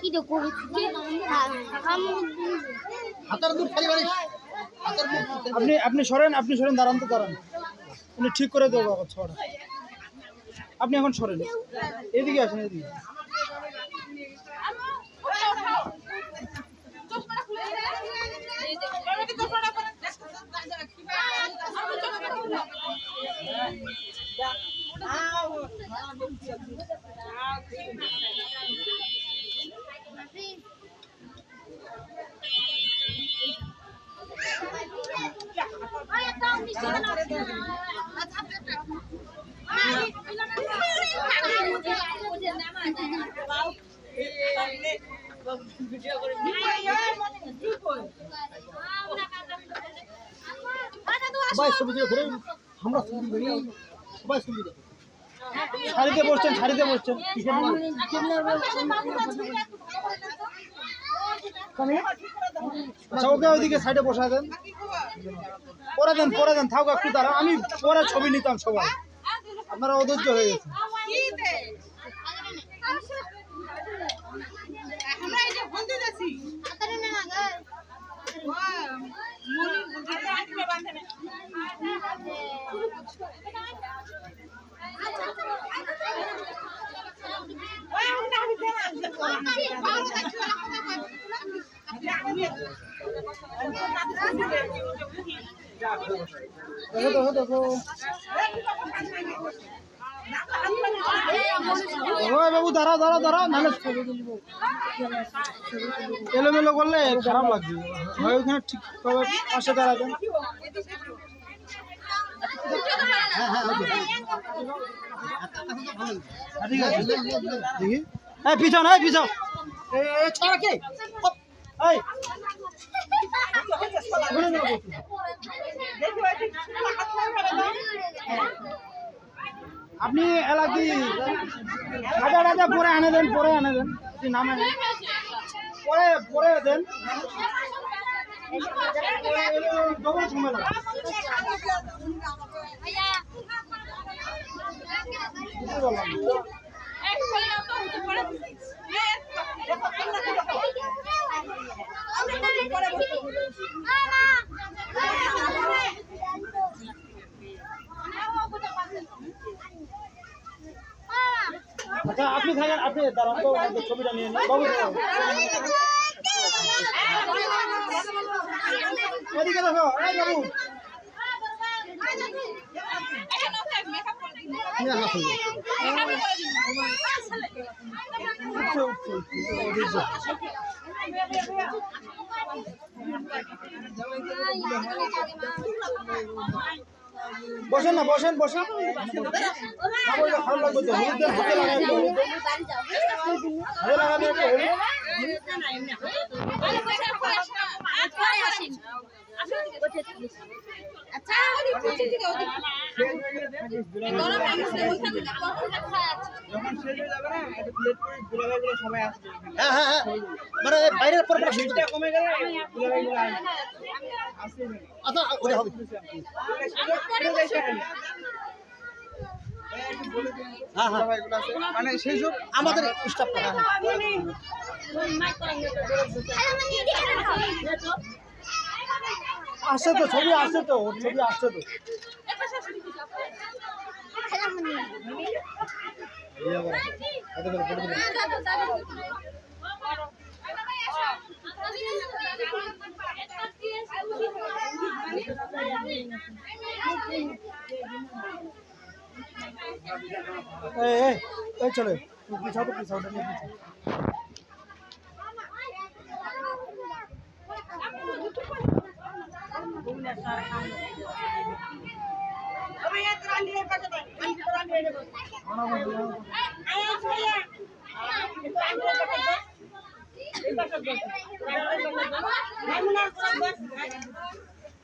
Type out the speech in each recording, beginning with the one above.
কি দেখো হাতের দূর খালি বাড়ি আপনি আপনি সরেন আপনি সরেন দাঁড়ান তো দাঁড়ান। উনি ঠিক করে দেবো আবার ছড়া আপনি এখন সরেন। এদিকে আসেন এদিকে। সবাই ছবি দিয়ে ঘুরে আমরা ছবি বসছেন শাড়িতে বসছেন পরে পরে আমি পরে ছবি নিতাম সবাই। আপনারা অধৈর্য হয়ে গেছে আমরা এই যে বলতে যাচ্ছি দেখো দেখো দেখো ও বাবু দাঁড়াও দাঁড়াও দাঁড়াও নাহলে ছবি তুলবো এলোমেলো করলে খারাপ লাগবে হয় ওখানে ঠিক ভাবে পাশে দাঁড়াবেন হ্যাঁ হ্যাঁ ওকে হ্যাঁ, ঠিক আছে দেখি এই পিছন এই পিছন এই ছড়া কে এই ওখানে না বসুন। আপনি এলাকি রাজা রাজা পরে আনে দেন, পরে আনে দেন। নামে। পরে পরে দেন। লাগে আচ্ছা আপনি থাকেন, আপনি দাঁড়ান তো আমাদের ছবিটা নিয়ে নিন। বাবু। এদিকে দেখো, এই বাবু। আসা বসেন না বসেন বসেন। না হ্যাঁ হ্যাঁ হ্যাঁ। মানে বাইরের পর আচ্ছা ওটা হবে। হ্যাঁ হ্যাঁ। মানে সেই সব আমাদের স্টাফ হ্যাঁ হ্যাঁ। আসছে তো ছবি আসছে তো ছবি আসছে তো। এই এই এই চলে পিছাও তো পিছাও তো নিয়ে পিছাও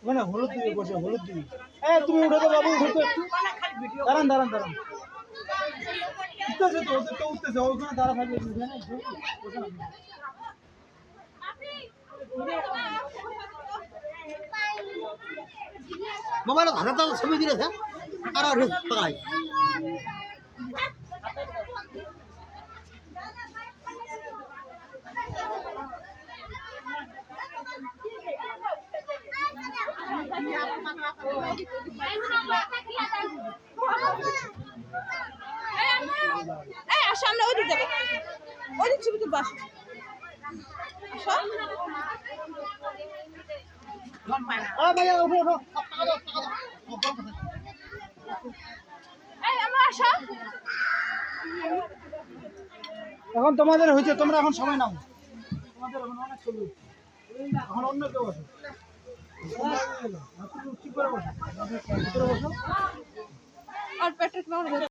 ওখানে হলুদ দিবি বসে হলুদ দিবি। হ্যাঁ তুমি উঠে তো বাবু উঠে দাঁড়ান দাঁড়ান দাঁড়ান। উঠতেছে তো তো উঠতেছে। ওখানে দাঁড়া থাকবে না, না। মোবাইল হাতে ছবি দিয়েছে। তারা রূপ পায়। সামনে ওই যাবে। ওই ছবি তুলবো আসো। আসো। আসো। এখন তোমাদের হয়েছে তোমরা এখন সময় নাও। তোমাদের এখন অনেক চলবে। এখন অন্য কেউ ঠিক করে বসো আর